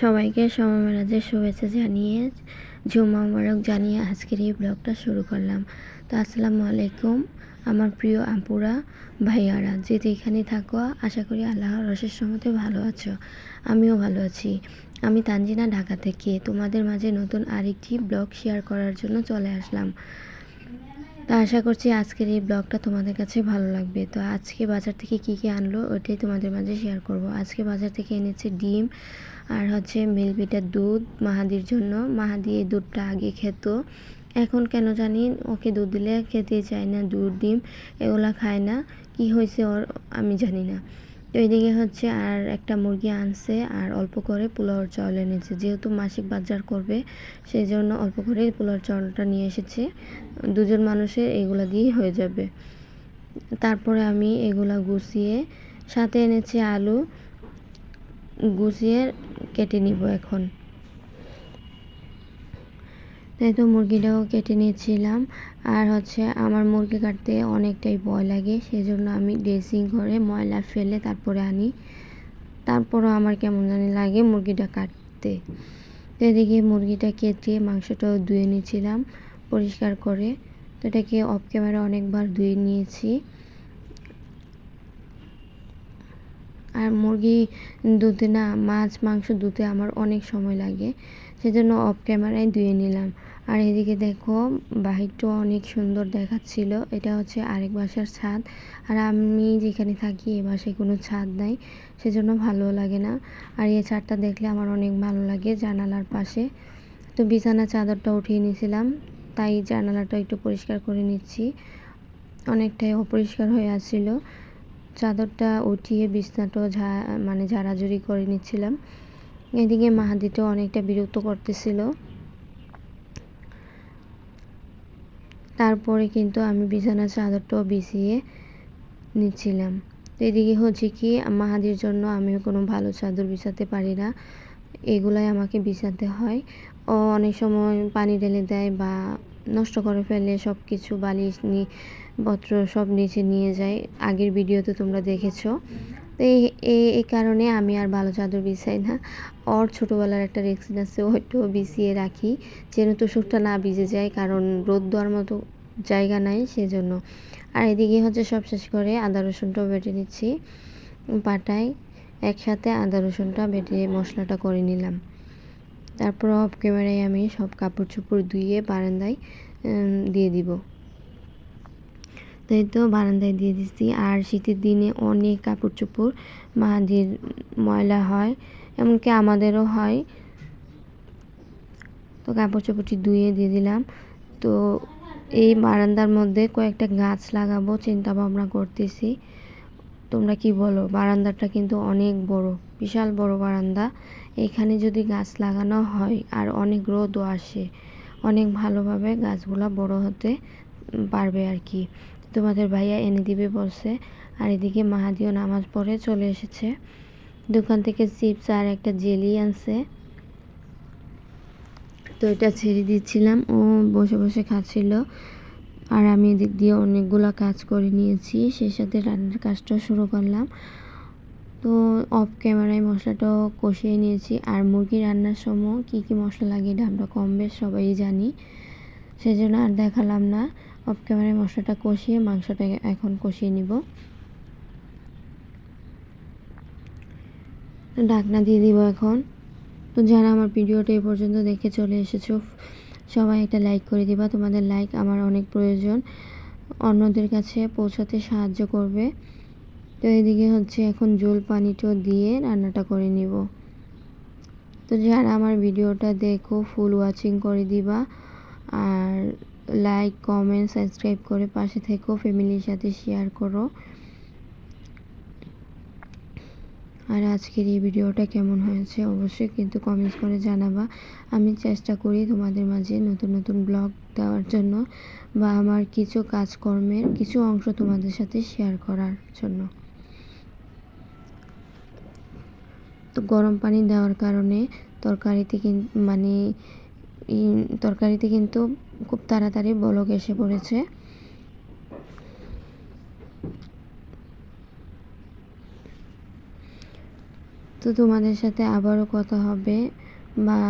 সবাইকে সমমেরাজের শুভেচ্ছা জানিয়ে জুম্মা মোবারক জানিয়ে আজকের এই ব্লগটা শুরু করলাম। তো আসসালামু আলাইকুম, আমার প্রিয় আপুরা, ভাইয়ারা যে যেখানে থাকো, আশা করি আল্লাহর রসের সমতে ভালো আছো। আমিও ভালো আছি। আমি তানজিনা ঢাকা থেকে। তোমাদের মাঝে নতুন আরেকটি ব্লগ শেয়ার করার জন্য চলে আসলাম। তো আশা করছি আজকের এই ব্লগটা তোমাদের কাছে ভালো লাগবে। তো আজকে বাজার থেকে কি কি আনলো ওটাই তোমাদের মাঝে শেয়ার করব। আজকে বাজার থেকে এনেছে ডিম আর হচ্ছে মিলবিটার দুধ মাহাদির জন্য। মাহাদি এই দুধটা আগে খেত। এখন কেন জানি ওকে দুধ দিলে খেতে চায় না, দুধ, ডিম এগুলা খায় না। কি হয়েছে ওর আমি জানি না। তো এদিকে হচ্ছে আর একটা মুরগি আনছে আর অল্প করে পোলাওর চাউল এনেছে। যেহেতু মাসিক বাজার করবে সেই জন্য অল্প করে পোলাওর চাউলটা নিয়ে এসেছে। দুজন মানুষের এগুলো দিয়ে হয়ে যাবে। তারপরে আমি এগুলা গুছিয়ে, সাথে এনেছি আলু, গুছিয়ে কেটে নিব এখন। তাই তো মুরগিটাও কেটে নিয়েছিলাম। আর হচ্ছে আমার মুরগি কাটতে অনেকটাই ভয় লাগে সেই জন্য আমি ড্রেসিং করে ময়লা ফেলে তারপরে আনি। তারপরও আমার কেমন জানি লাগে মুরগিটা কাটতে। তো এদিকে মুরগিটা কেটে মাংসটাও ধুয়ে নিয়েছিলাম পরিষ্কার করে। তো এটাকে অফ ক্যামেরা অনেকবার ধুয়ে নিয়েছি। আর মুরগি দুধে না, মাছ, মাংস ধুতে আমার অনেক সময় লাগে। সেজন্য অফ ক্যামেরায় ধুয়ে নিলাম। আর এদিকে দেখো, বাহিরটা অনেক সুন্দর দেখাচ্ছিল। এটা হচ্ছে আরেক বাসার ছাদ। আর আমি যেখানে থাকি, এ বাসায় কোনো ছাদ নাই, সেজন্য ভালো লাগে না। আর এই ছাদটা দেখলে আমার অনেক ভালো লাগে জানালার পাশে। তো বিছানা চাদরটা উঠিয়ে নিয়েছিলাম, তাই জানালাটা একটু পরিষ্কার করে নিচ্ছি। অনেকটাই অপরিষ্কার হয়ে আসছিল চাদরটা উঠিয়ে বিছনাটাও ঝা মানে ঝাড়াঝুড়ি করে নিচ্ছিলাম। এদিকে মাহাদিটাও অনেকটা বিরক্ত করতেছিল। তারপরে কিন্তু আমি বিছানার চাদরটাও বিছিয়ে নিচ্ছিলাম। এদিকে হচ্ছে কি, মাহাদির জন্য আমি কোনো ভালো চাদর বিছাতে পারি না। এগুলাই আমাকে বিছাতে হয়। ও অনেক সময় পানি ঢেলে দেয় বা নষ্ট করে ফেলে সব কিছু বালিশ, নি, পত্র সব নিচে নিয়ে যায়। আগের ভিডিওতে তোমরা দেখেছ। তো এই এই কারণে আমি আর ভালো চাদর বিছাই না। ওর ছোটোবেলার একটা রেক্সিন আছে, ওইটাও বিছিয়ে রাখি, যেন তোষকটা না ভিজে যায়, কারণ রোদ দেওয়ার মতো জায়গা নাই সেজন্য। আর এদিকে হচ্ছে সব শেষ করে আদা রসুনটাও বেটে নিচ্ছি পাটায়। একসাথে আদা রসুনটা বেটে মশলাটা করে নিলাম। তারপর অফ ক্যামেরায় আমি সব কাপড় চোপড় ধুয়ে বারান্দায় দিয়ে দিব। তাই তো বারান্দায় দিয়ে দিচ্ছি আর শীতের দিনে অনেক কাপড় চোপড় মাহাদির ময়লা হয়, এমনকি আমাদেরও হয়। তো কাপড় চোপড়টি ধুয়ে দিয়ে দিলাম। তো এই বারান্দার মধ্যে কয়েকটা গাছ লাগাবো চিন্তা ভাবনা করতেছি। তোমরা কি বলো? বারান্দাটা কিন্তু অনেক বড়, বিশাল বড় বারান্দা। এখানে যদি গাছ লাগানো হয় আর অনেক রোদও আসে, অনেক ভালোভাবে গাছগুলো বড় হতে পারবে আর কি। তোমাদের ভাইয়া এনে দিবে বলছে। আর এদিকে মাহাদিও নামাজ পড়ে চলে এসেছে। দোকান থেকে চিপস আর একটা জেলি আনছে। তো এটা ছেড়ে দিচ্ছিলাম। ও বসে বসে খাচ্ছিল। আর আমি এদিক দিয়ে অনেকগুলো কাজ করে নিয়েছি। সেই সাথে রান্নার কাজটাও শুরু করলাম। তো অফ ক্যামেরায় মশলাটাও কষিয়ে নিয়েছি। আর মুরগি রান্নার সময় কী কী মশলা লাগে, এটা আমরা কম বেশ সবাই জানি। সেজন্য আর দেখালাম না। অফ ক্যামেরায় মশলাটা কষিয়ে মাংসটা এখন কষিয়ে নিব। ডাকনা দিয়ে দিব এখন। তো যারা আমার ভিডিওটা এই পর্যন্ত দেখে চলে এসেছ, সবাই একটা লাইক করে দিবা। তোমাদের লাইক আমার অনেক প্রয়োজন। অন্যদের কাছে পৌঁছাতে সাহায্য করবে। তো এদিকে হচ্ছে এখন জল পানিটাও দিয়ে রান্নাটা করে নিব। তো যারা আমার ভিডিওটা দেখো ফুল ওয়াচিং করে দিবা। আর লাইক কমেন্ট সাবস্ক্রাইব করে পাশে থেকো, ফ্যামিলির সাথে শেয়ার করো। আর আজকের এই ভিডিওটা কেমন হয়েছে অবশ্যই কিন্তু কমেন্টস করে জানাবা। আমি চেষ্টা করি তোমাদের মাঝে নতুন নতুন ব্লগ দেওয়ার জন্য বা আমার কিছু কাজকর্মের কিছু অংশ তোমাদের সাথে শেয়ার করার জন্য তো গরম পানি দেওয়ার কারণে তরকারিতে মানে তরকারিতে কিন্তু খুব তাড়াতাড়ি বলক এসে পড়েছে। তো তোমাদের সাথে আবারও কথা হবে বা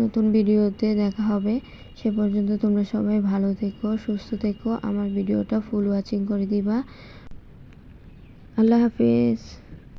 নতুন ভিডিওতে দেখা হবে। সে পর্যন্ত তোমরা সবাই ভালো থেকো, সুস্থ থেকো। আমার ভিডিওটা ফুল ওয়াচিং করে দিবা। আল্লাহ হাফিজ।